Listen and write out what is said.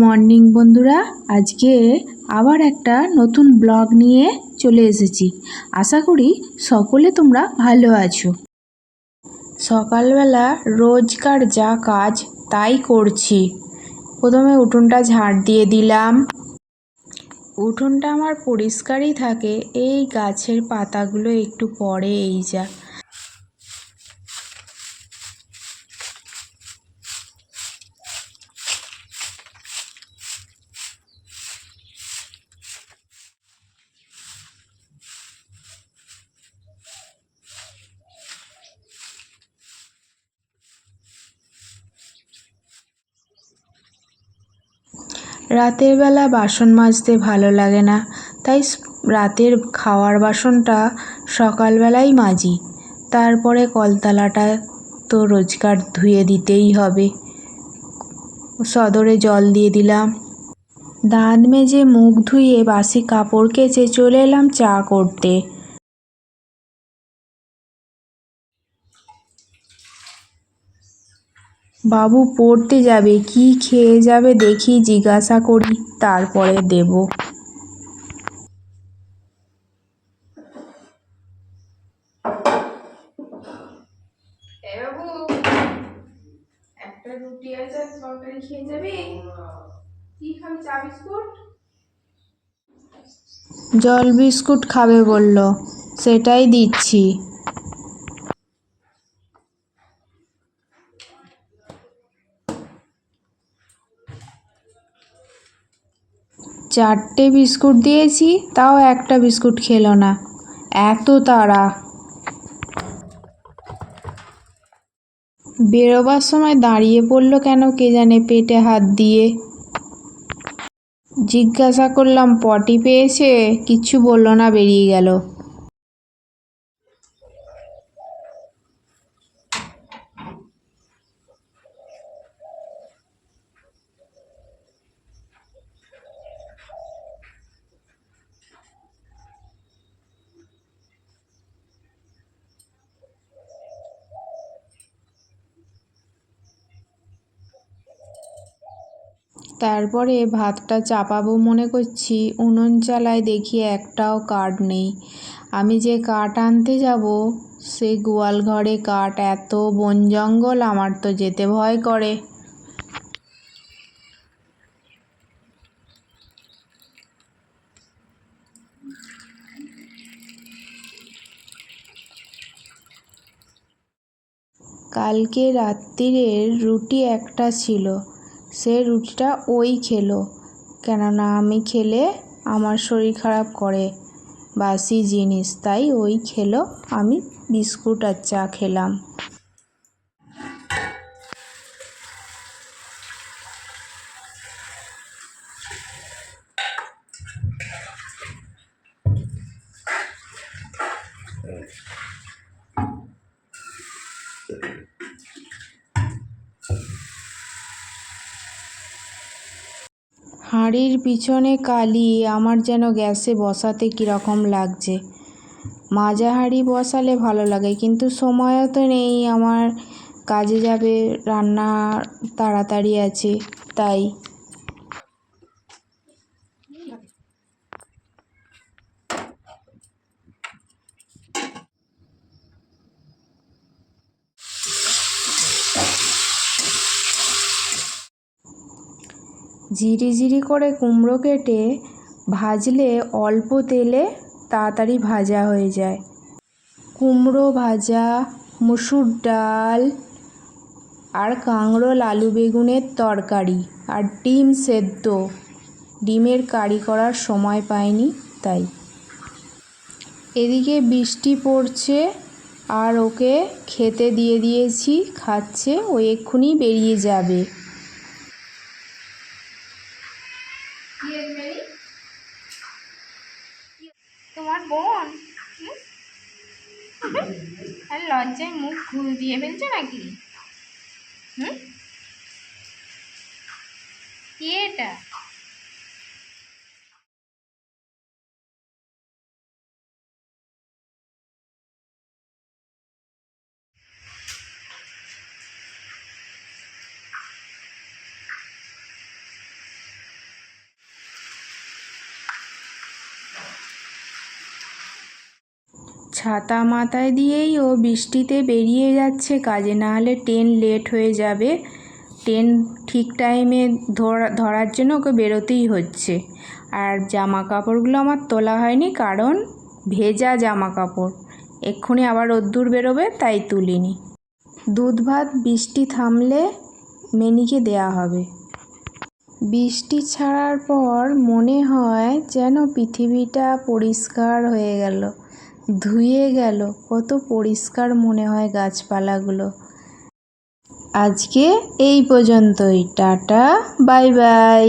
Morning বন্ধুরা, আজকে আবার একটা নতুন ব্লগ নিয়ে চলে এসেছি। আশা করি সকলে তোমরা ভালো আছো। সকালবেলা রোজকার যা কাজ, তাই করছি। প্রথমে উঠোনটা ঝাড় দিয়ে দিলাম। উঠোনটা আমার পরিষ্কারই থাকে, এই গাছের পাতাগুলো একটু পরে এই যা। রাতের বেলা বাসন মাজতে ভালো লাগে না, তাই রাতের খাওয়ার বাসনটা সকালবেলাই মাজি। তারপরে কলতলাটা তো রোজকার ধুয়ে দিতেই হবে। সদরে জল দিয়ে দিলাম। দাঁত মেজে মুখ ধুয়ে বাসি কাপড় কেচে চলে এলাম চা করতে। বাবু পড়তে যাবে কি খেয়ে যাবে দেখি জিজ্ঞাসা করি তারপরে দেব। একটা রুটি আর তরকারি খেয়ে যাবি? কি খাবি চা বিস্কুট? জল বিস্কুট খাবে বলল সেটাই দিচ্ছি। চারটে বিস্কুট দিয়েছি, তাও একটা বিস্কুট খেলো না। এত তাড়া। বেরোবার সময় দাঁড়িয়ে পড়ল কেন কে জানে পেটে হাত দিয়ে। জিজ্ঞাসা করলাম, পটি পেয়েছে? কিচ্ছু বলল না, বেরিয়ে গেল। তারপরে ভাতটা চাপাবো মনে করছি, উনুন চালায় দেখি একটাও কাঠ নেই। আমি যে কাঠ আনতে যাব, সে গোয়াল ঘরে কাঠ এত বন জঙ্গল, আমার তো যেতে ভয় করে। কালকে রাত্রিরের রুটি একটা ছিল। সে রুটিটা ওই খেলো। কেননা আমি খেলে আমার শরীর খারাপ করে। বাসি জিনিস, তাই ওই খেলো। আমি বিস্কুট আর চা খেলাম। হাঁড়ির পিছনে কালি, আমার যেন গ্যাসে বসাতে কীরকম লাগছে। মাজা হাঁড়ি বসালে ভালো লাগে, কিন্তু সময়ও তো নেই, আমার কাজে যাবে, রান্না তাড়াতাড়ি আছে, তাই। ঝিরিঝিরি করে কুমড়ো কেটে ভাজলে অল্প তেলে তাড়াতাড়ি ভাজা হয়ে যায়। কুমড়ো ভাজা, মুসুর ডাল আর কাঁকরোল আলু বেগুনের তরকারি আর ডিম সেদ্ধ। ডিমের কারি করার সময় পাইনি তাই। এদিকে বৃষ্টি পড়ছে আর ওকে খেতে দিয়ে দিয়েছি, খাচ্ছে, ও এক্ষুনি বেরিয়ে যাবে কি মেরি তোমার বোন? আর লজ্জায় মুখ ঘুল দিয়ে ফেলছো নাকি? হুম? কি এটা? ছাতা মাথায় দিয়েই ও বৃষ্টিতে বেরিয়ে যাচ্ছে। কাজে না হলে ট্রেন লেট হয়ে যাবে। ট্রেন ঠিক টাইমে ধরা, ধরার জন্য ওকে বেরোতেই হচ্ছে। আর জামা কাপড়গুলো আমার তোলা হয়নি কারণ ভেজা জামা কাপড় এক্ষুনি আবার রোদ্দুর বেরোবে, তাই তুলিনি। দুধ ভাত, বৃষ্টি থামলে মেনিকে দেয়া হবে। বৃষ্টি ছাড়ার পর মনে হয় যেন পৃথিবীটা পরিষ্কার হয়ে গেল। ধুয়ে গেল কত পরিষ্কার মনে হয় গাছপালাগুলো। আজকে এই পর্যন্তই টাটা বাই বাই।